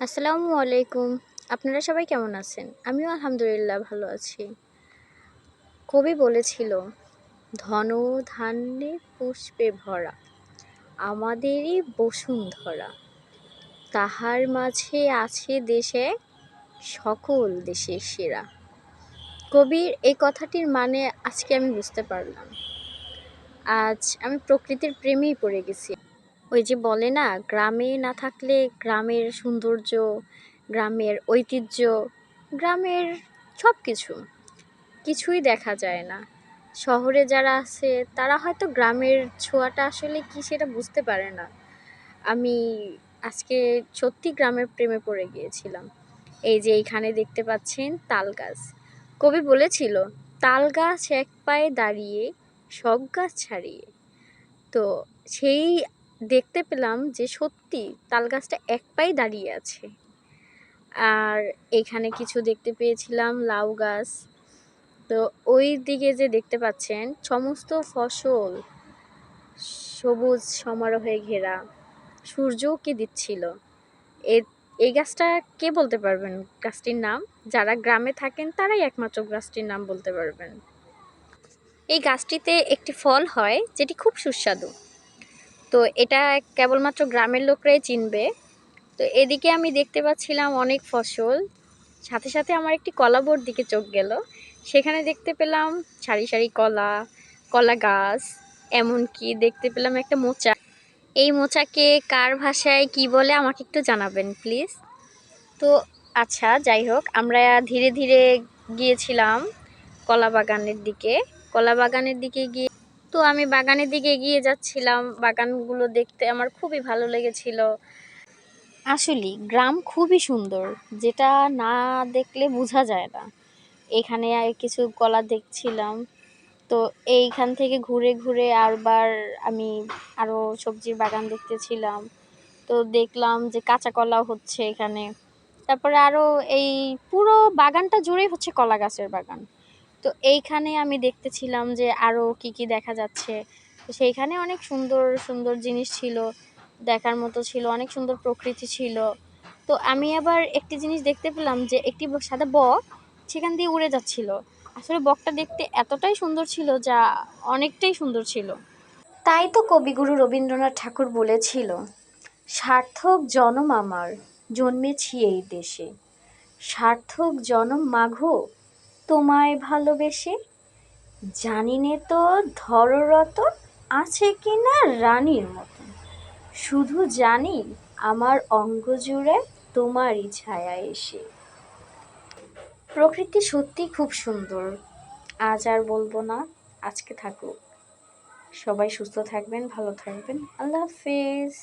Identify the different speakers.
Speaker 1: আসসালামু আলাইকুম। আপনারা সবাই কেমন আছেন? আমিও আলহামদুলিল্লাহ ভালো আছি। কবি বলেছিল, ধন ধান্যে পুষ্পে ভরা, আমাদেরই বসুন্ধরা তাহার মাঝে আছে দেশে, সকল দেশের সেরা। কবির এই কথাটির মানে আজকে আমি বুঝতে পারলাম। আজ আমি প্রকৃতির প্রেমেই পড়ে গেছি। ওই যে বলে না, গ্রামে না থাকলে গ্রামের সৌন্দর্য, গ্রামের ঐতিহ্য, গ্রামের সব কিছু কিছুই দেখা যায় না। শহরে যারা আছে, তারা হয়তো গ্রামের ছোঁয়াটা আসলে কি সেটা বুঝতে পারে না। আমি আজকে সত্যি গ্রামের প্রেমে পড়ে গিয়েছিলাম। এই যে এইখানে দেখতে পাচ্ছেন তাল গাছ। কবি বলেছিল, তাল গাছ এক পায়ে দাঁড়িয়ে, সব গাছ ছাড়িয়ে। তো সেই দেখতে পেলাম যে সত্যি তাল গাছটা এক পায়ে দাঁড়িয়ে আছে। আর এখানে কিছু দেখতে পেয়েছিলাম, লাউ গাছ। তো ওই দিকে যে দেখতে পাচ্ছেন, সমস্ত ফসল সবুজ সমারোহে ঘেরা। সূর্যও কি দিচ্ছিল। এই গাছটা কে বলতে পারবেন? গাছটির নাম? যারা গ্রামে থাকেন, তারাই একমাত্র গাছটির নাম বলতে পারবেন। এই গাছটিতে একটি ফল হয়, যেটি খুব সুস্বাদু। তো এটা কেবলমাত্র গ্রামের লোকরাই চিনবে। তো এদিকে আমি দেখতে পাচ্ছিলাম অনেক ফসল। সাথে সাথে আমার একটি কলাবোর দিকে চোখ গেল। সেখানে দেখতে পেলাম সারি সারি কলা কলা গাছ, এমনকি দেখতে পেলাম একটা মোচা। এই মোচাকে কার ভাষায় কি বলে আমাকে একটু জানাবেন, প্লিজ? তো আচ্ছা যাই হোক, আমরা ধীরে ধীরে গিয়েছিলাম কলা বাগানের দিকে। কলা বাগানের দিকে গিয়ে তো আমি বাগানের দিকে এগিয়ে যাচ্ছিলাম। বাগানগুলো দেখতে আমার খুবই ভালো লেগেছিল। আসলে গ্রাম খুবই সুন্দর, যেটা না দেখলে বোঝা যায় না। এখানে কিছু কলা দেখছিলাম। তো এইখান থেকে ঘুরে ঘুরে আরবার আমি আরও সবজির বাগান দেখতেছিলাম। তো দেখলাম যে কাঁচা কলাও হচ্ছে এখানে। তারপরে আরও এই পুরো বাগানটা জুড়েই হচ্ছে কলা গাছের বাগান। তো এইখানে আমি দেখতেছিলাম যে আরও কি কি দেখা যাচ্ছে। তো সেইখানে অনেক সুন্দর সুন্দর জিনিস ছিল, দেখার মতো ছিল, অনেক সুন্দর প্রকৃতি ছিল। তো আমি আবার একটি জিনিস দেখতে পেলাম যে একটি সাদা বক সেখান দিয়ে উড়ে যাচ্ছিল। আসলে বকটা দেখতে এতটাই সুন্দর ছিল যা অনেকটাই সুন্দর ছিল। তাই তো কবিগুরু রবীন্দ্রনাথ ঠাকুর বলেছিল, সার্থক জনম আমার, জন্মেছি এই দেশে। সার্থক জনম মাঘো তোমায় ভালোবেসে? জানি নে তো ধররত আছে কি না রানীর মতো শুধু জানি আমার অঙ্গ জুড়ে তোমারই ছায়া এসে। প্রকৃতি সত্যি খুব সুন্দর, আজ আর বলব না, আজকে থাকুক। সবাই সুস্থ থাকবেন, ভালো থাকবেন। আল্লাহ হাফিজ।